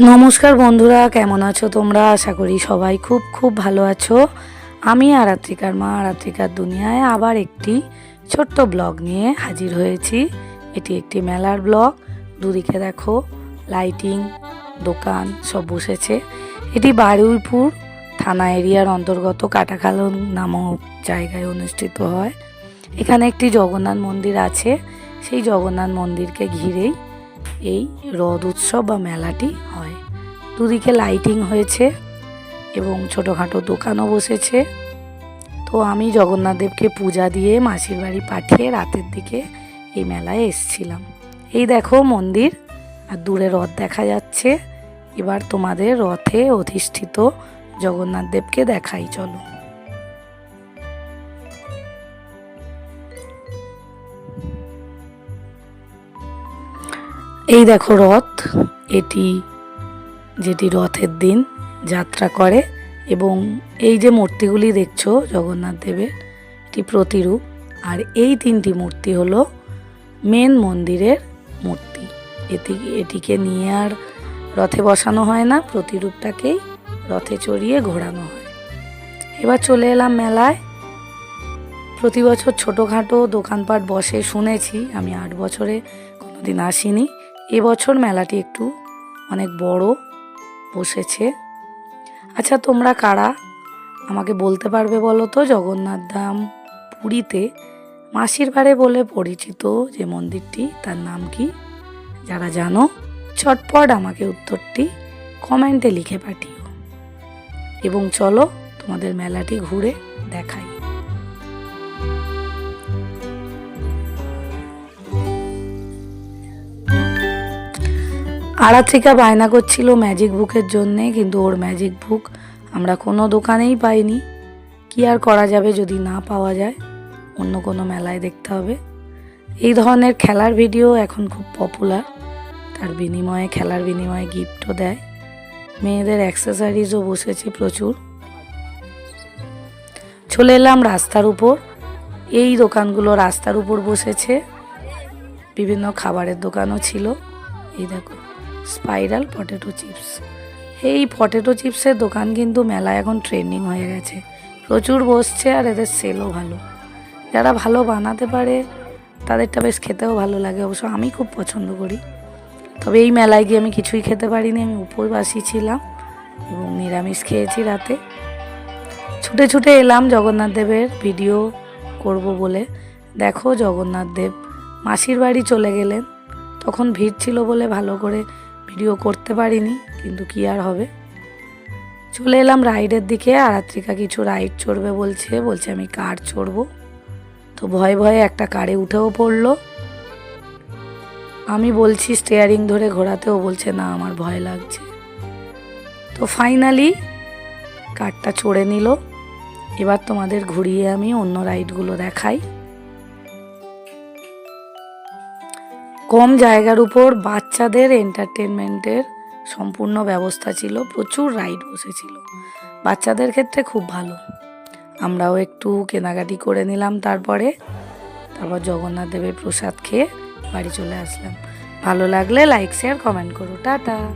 নমস্কার বন্ধুরা, কেমন আছো তোমরা? আশা করি সবাই খুব খুব ভালো আছো। আমি আরাত্রিকার মা আরাত্রিকার দুনিয়ায় আবার একটি ছোট্ট ব্লগ নিয়ে হাজির হয়েছি। এটি একটি মেলার ব্লগ। দুদিকে দেখো, লাইটিং, দোকান সব বসেছে। এটি বারুইপুর থানা এরিয়ার অন্তর্গত কাটাখালো নামক জায়গায় অনুষ্ঠিত হয়। এখানে একটি জগন্নাথ মন্দির আছে। সেই জগন্নাথ মন্দিরকে ঘিরেই এই রথ উৎসব বা মেলাটি হয়। দুদিকে লাইটিং হয়েছে এবং ছোটোখাটো দোকানও বসেছে। তো আমি জগন্নাথ দেবকে পূজা দিয়ে মাসির বাড়ি পাঠিয়ে রাতের দিকে এই মেলায় এসছিলাম। এই দেখো মন্দির, আর দূরে রথ দেখা যাচ্ছে। এবার তোমাদের রথে অধিষ্ঠিত জগন্নাথ দেবকে দেখাই, চলো। এই দেখো রথ। এটি যেটি রথের দিন যাত্রা করে এবং এই যে মূর্তিগুলি দেখছ জগন্নাথ দেবের, এটি প্রতিরূপ। আর এই তিনটি মূর্তি হলো মেন মন্দিরের মূর্তি। এটি, এটিকে নিয়ে আর রথে বসানো হয় না, প্রতিরূপটাকেই রথে চড়িয়ে ঘোরানো হয়। এবার চলে এলাম মেলায়। প্রতি বছর ছোটোখাটো দোকানপাট বসে শুনেছি। আমি আট বছরে কোনোদিন আসিনি। এবছর মেলাটি একটু অনেক বড় বসেছে। আচ্ছা তোমরা কারা? আমাকে বলতে পারবে বলো তো? জগন্নাথ ধাম পুরীতে মাসির বাড়ি বলে পরিচিত যে মন্দিরটি, তার নাম কি? যারা জানো চটপট আমাকে উত্তরটি কমেন্টে লিখে পাঠিও। এবং চলো তোমাদের মেলাটি ঘুরে দেখাই। আরাত্রিকা বায়না করছিল ম্যাজিক বুকের জন্যে, কিন্তু ওর ম্যাজিক বুক আমরা কোনো দোকানেই পাইনি। কি আর করা যাবে যদি না পাওয়া যায়? অন্য কোনো মেলায় দেখতে হবে। এই ধরনের খেলার ভিডিও এখন খুব পপুলার তার বিনিময়ে, খেলার বিনিময়ে গিফটও দেয়। মেয়েদের অ্যাক্সেসারিজও বসেছে প্রচুর। চলে এলাম রাস্তার উপর। এই দোকানগুলো রাস্তার উপর বসেছে। বিভিন্ন খাবারের দোকানও ছিল। এই দেখো। Spiral potato chips. এই পটেটো চিপসের দোকান কিন্তু মেলায় এখন ট্রেন্ডিং হয়ে গেছে। প্রচুর বসছে আর এদের সেলও ভালো। যারা ভালো বানাতে পারে, তাদেরটা বেশ খেতেও ভালো লাগে। অবশ্য আমি খুব পছন্দ করি। তবে এই মেলায় গিয়ে আমি কিছুই খেতে পারিনি। আমি উপরবাসী ছিলাম এবং নিরামিষ খেয়েছি রাতে। ছুটে ছুটে এলাম জগন্নাথ দেবের ভিডিও করব বলে। দেখো জগন্নাথ দেব, মাসির বাড়ি চলে গেলেন। তখন ভিড় ছিল বলে ভালো করে ভিডিও করতে পারিনি, কিন্তু কি আর হবে? চলে এলাম রাইডের দিকে আরাত্রিকা কিছু রাইড চড়বে বলছে বলছে আমি কার চড়বো? তো ভয়ে ভয়ে একটা কারে উঠেও পড়ল। আমি বলছি স্টেয়ারিং ধরে ঘোরাতেও বলছে, না, আমার ভয় লাগছে। তো ফাইনালি কারটা চড়ে নিল। এবার তোমাদের ঘুরিয়ে আমি অন্য রাইডগুলো দেখাই। কম জায়গার উপর বাচ্চাদের এন্টারটেনমেন্টের সম্পূর্ণ ব্যবস্থা ছিল, প্রচুর রাইড বসেছিল। বাচ্চাদের ক্ষেত্রে খুব ভালো। আমরাও একটু কেনাকাটি করে নিলাম তারপরে, তারপর জগন্নাথ দেবের প্রসাদ খেয়ে বাড়ি চলে আসলাম। ভালো লাগলে লাইক শেয়ার কমেন্ট করো। টাটা!